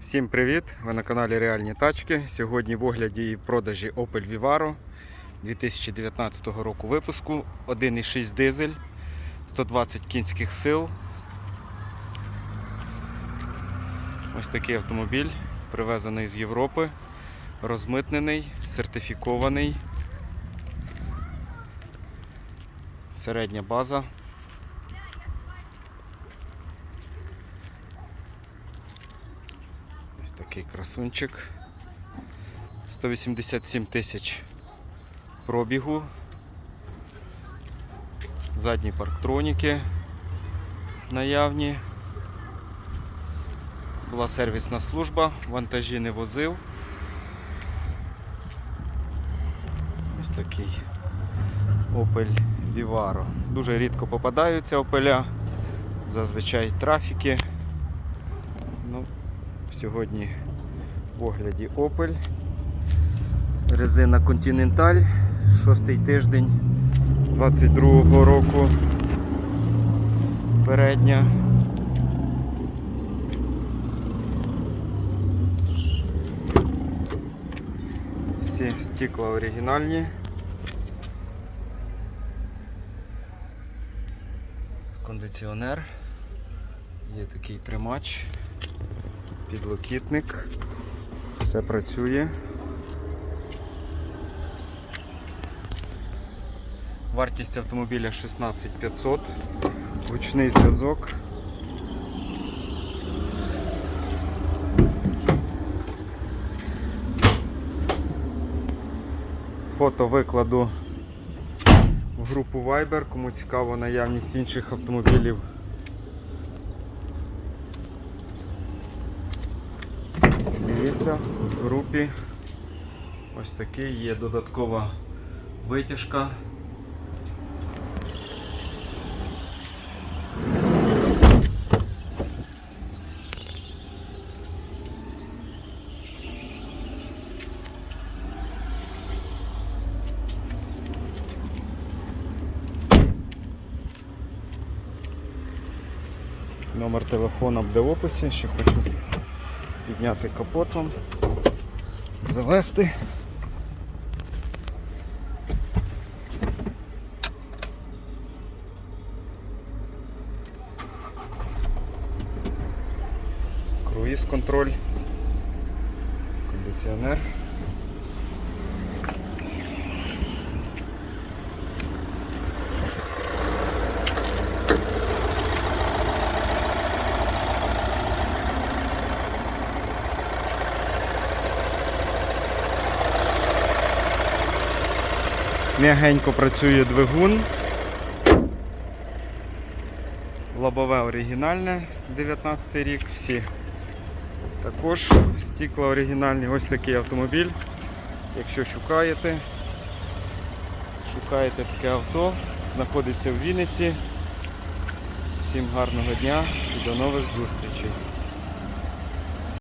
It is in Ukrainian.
Всім привіт! Ви на каналі Реальні Тачки. Сьогодні в огляді і в продажі Opel Vivaro 2019 року випуску 1,6 дизель, 120 кінських сил. Ось такий автомобіль, привезений з Європи, розмитнений, сертифікований. Середня база. Такий красунчик. 187 тисяч пробігу. Задні парктроніки наявні. Була сервісна служба, вантажі не возив. Ось такий Opel Vivaro. Дуже рідко попадаються Opel, зазвичай трафіки. Ну, Сьогодні в огляді Opel. Резина Continental, шостий тиждень 22-го року. Передня. Всі стекла оригінальні. Кондиціонер. Є такий тримач підлокітник, все працює. Вартість автомобіля 16500, гучний зв'язок. Фото викладу в групу Viber, кому цікаво наявність інших автомобілів. Дивіться, в групі ось такий є додаткова витяжка. Номер телефона буде в описі, ще хочу підняти капот вам, завести. Круїз контроль, кондиціонер. М'ягенько працює двигун. Лобове оригінальне 19 рік, всі також стікла оригінальні. Ось такий автомобіль. Якщо шукаєте, шукаєте таке авто, знаходиться в Вінниці. Всім гарного дня і до нових зустрічей.